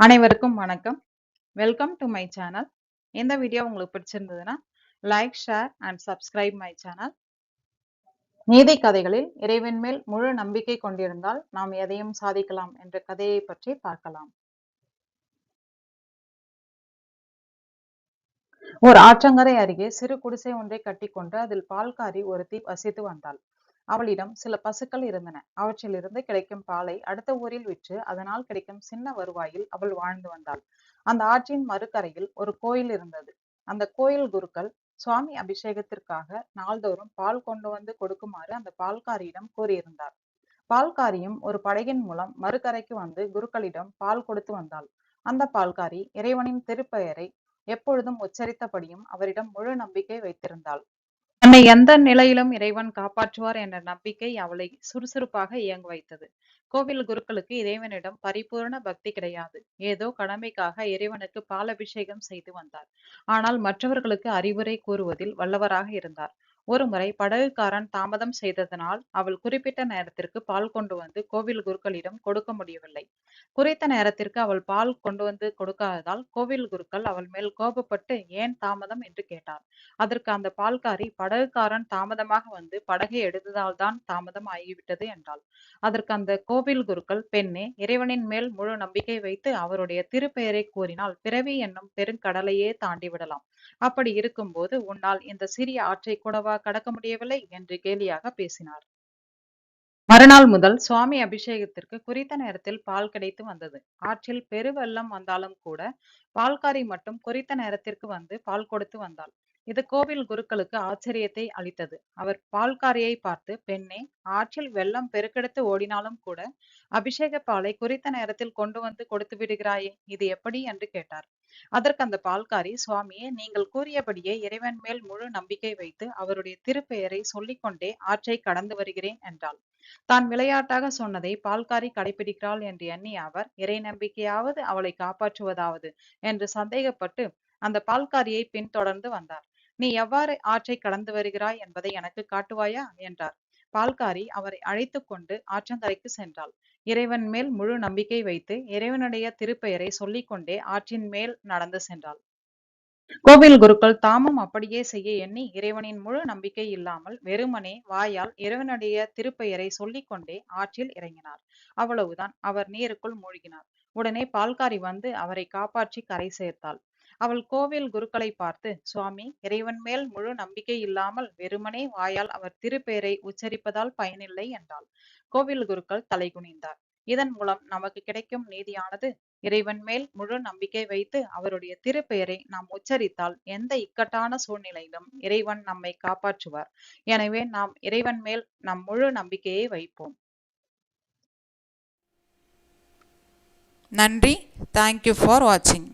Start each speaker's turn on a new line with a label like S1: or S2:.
S1: அனைவருக்கும் வணக்கம். Welcome to my channel இந்த வீடியோ உங்களுக்கு பிடிச்சிருந்ததுன்னா like share and subscribe my channel நீதி கதைகளில் இறைவன் மேல் முழு நம்பிக்கை கொண்டிருந்தால் நாம் எதையும் சாதிக்கலாம் என்ற கதையை பற்றி பார்க்கலாம். ஒரு ஆற்றங்கரை அருகே சிறு குடிசை ஒன்றை கட்டிக்கொண்டு அதில் பால்காரி ஒருத்தி வசித்து வந்தாள். அவளிடம் சில பசுக்கள் இருந்தன. அவற்றிலிருந்து கிடைக்கும் பாலை அடுத்த ஊரில் விற்று அதனால் கிடைக்கும் சின்ன வருவாயில் அவள் வாழ்ந்து வந்தாள். அந்த ஆற்றின் மறுக்கரையில் ஒரு கோயில் இருந்தது. அந்த கோயில் குருக்கள் சுவாமி அபிஷேகத்திற்காக நாள்தோறும் பால் கொண்டு வந்து கொடுக்குமாறு அந்த பால்காரியிடம் கூறியிருந்தார். பால்காரியும் ஒரு படகின் மூலம் மறுக்கரைக்கு வந்து குருக்களிடம் பால் கொடுத்து வந்தாள். அந்த பால்காரி இறைவனின் திருப்பெயரை எப்பொழுதும் உச்சரித்தபடியும் அவரிடம் முழு நம்பிக்கை வைத்திருந்தாள். தன்னை எந்த நிலையிலும் இறைவன் காப்பாற்றுவார் என்ற நம்பிக்கை அவளை சுறுசுறுப்பாக இயங்க வைத்தது. கோவில் குருக்களுக்கு இறைவனிடம் பரிபூர்ண பக்தி கிடையாது. ஏதோ கடமைக்காக இறைவனுக்கு பாலபிஷேகம் செய்து வந்தார். ஆனால் மற்றவர்களுக்கு அறிவுரை கூறுவதில் வல்லவராக இருந்தார். ஒருமுறை படகுக்காரன் தாமதம் செய்ததனால் அவள் குறிப்பிட்ட நேரத்திற்கு பால் கொண்டு வந்து கோவில் குருக்களிடம் கொடுக்க முடியவில்லை. குறித்த நேரத்திற்கு அவள் பால் கொண்டு வந்து கொடுக்காததால் கோவில் குருக்கள் அவள் மேல் கோபப்பட்டு ஏன் தாமதம் என்று கேட்டார். அதற்கு அந்த பால்காரி படகுக்காரன் தாமதமாக வந்து படகை எடுத்ததால் தான் தாமதம் ஆகிவிட்டது என்றாள். அதற்கு அந்த கோவில் குருக்கள் பெண்ணே இறைவனின் மேல் முழு நம்பிக்கை வைத்து அவருடைய திருப்பெயரை கூறினால் பிறவி என்னும் பெருங்கடலையே தாண்டி விடலாம். அப்படி இருக்கும்போது உன்னால் இந்த சிறிய ஆற்றை கூடவா கடக்க முடியவில்லை என்று கேலியாக பேசினார். மறுநாள் முதல் சுவாமி அபிஷேகத்திற்கு குறித்த நேரத்தில் பால் கிடைத்து வந்தது. ஆற்றில் பெருவெள்ளம் வந்தாலும் கூட பால்காரி மட்டும் குறித்த நேரத்திற்கு வந்து பால் கொடுத்து வந்தாள். இது கோவில் குருக்களுக்கு ஆச்சரியத்தை அளித்தது. அவர் பால்காரியை பார்த்து பெண்ணே ஆற்றில் வெள்ளம் பெருக்கெடுத்து ஓடினாலும் கூட அபிஷேக பாலை குறித்த நேரத்தில் கொண்டு வந்து கொடுத்து விடுகிறாயே இது எப்படி? என்று கேட்டார். அதற்கு அந்த பால்காரி சுவாமியே நீங்கள் கூறியபடியே இறைவன் மேல் முழு நம்பிக்கை வைத்து அவருடைய திருப்பெயரை சொல்லிக்கொண்டே ஆற்றை கடந்து வருகிறேன் என்றாள். தான் விளையாட்டாக சொன்னதை பால்காரி கடைபிடிக்கிறாள் என்று எண்ணிய அவர் இறை நம்பிக்கையாவது அவளை காப்பாற்றுவதாவது என்று சந்தேகப்பட்டு அந்த பால்காரியை பின்தொடர்ந்து வந்தார். நீ எவ்வாறு ஆற்றை கடந்து வருகிறாய் என்பதை எனக்கு காட்டுவாயா? என்றார். பால்காரி அவரை அழைத்து கொண்டு ஆற்றங்கரைக்கு சென்றாள். இறைவன் மேல் முழு நம்பிக்கை வைத்து இறைவனுடைய திருப்பெயரை சொல்லிக்கொண்டே ஆற்றின் மேல் நடந்து சென்றாள். கோவில் குருக்கள் தாமும் அப்படியே செய்ய எண்ணி இறைவனின் முழு நம்பிக்கை இல்லாமல் வெறுமனே வாயால் இறைவனுடைய திருப்பெயரை சொல்லிக்கொண்டே ஆற்றில் இறங்கினார். அவ்வளவுதான். அவர் நீருக்குள் மூழ்கினார். உடனே பால்காரி வந்து அவரை காப்பாற்றி கரை சேர்த்தாள். அவள் கோவில் குருக்களை பார்த்து சுவாமி இறைவன் மேல் முழு நம்பிக்கை இல்லாமல் வெறுமனே வாயால் அவர் திருப்பெயரை உச்சரிப்பதால் பயனில்லை என்றாள். கோவில் குருக்கள் தலைகுனிந்தார். இதன் மூலம் நமக்கு கிடைக்கும் நீதியானது இறைவன் மேல் முழு நம்பிக்கை வைத்து அவருடைய திருப்பெயரை நாம் உச்சரித்தால் எந்த இக்கட்டான சூழ்நிலையிலும் இறைவன் நம்மை காப்பாற்றுவார். எனவே நாம் இறைவன் மேல் நம் முழு நம்பிக்கையை வைப்போம்.
S2: நன்றி. தேங்க்யூ ஃபார் வாட்சிங்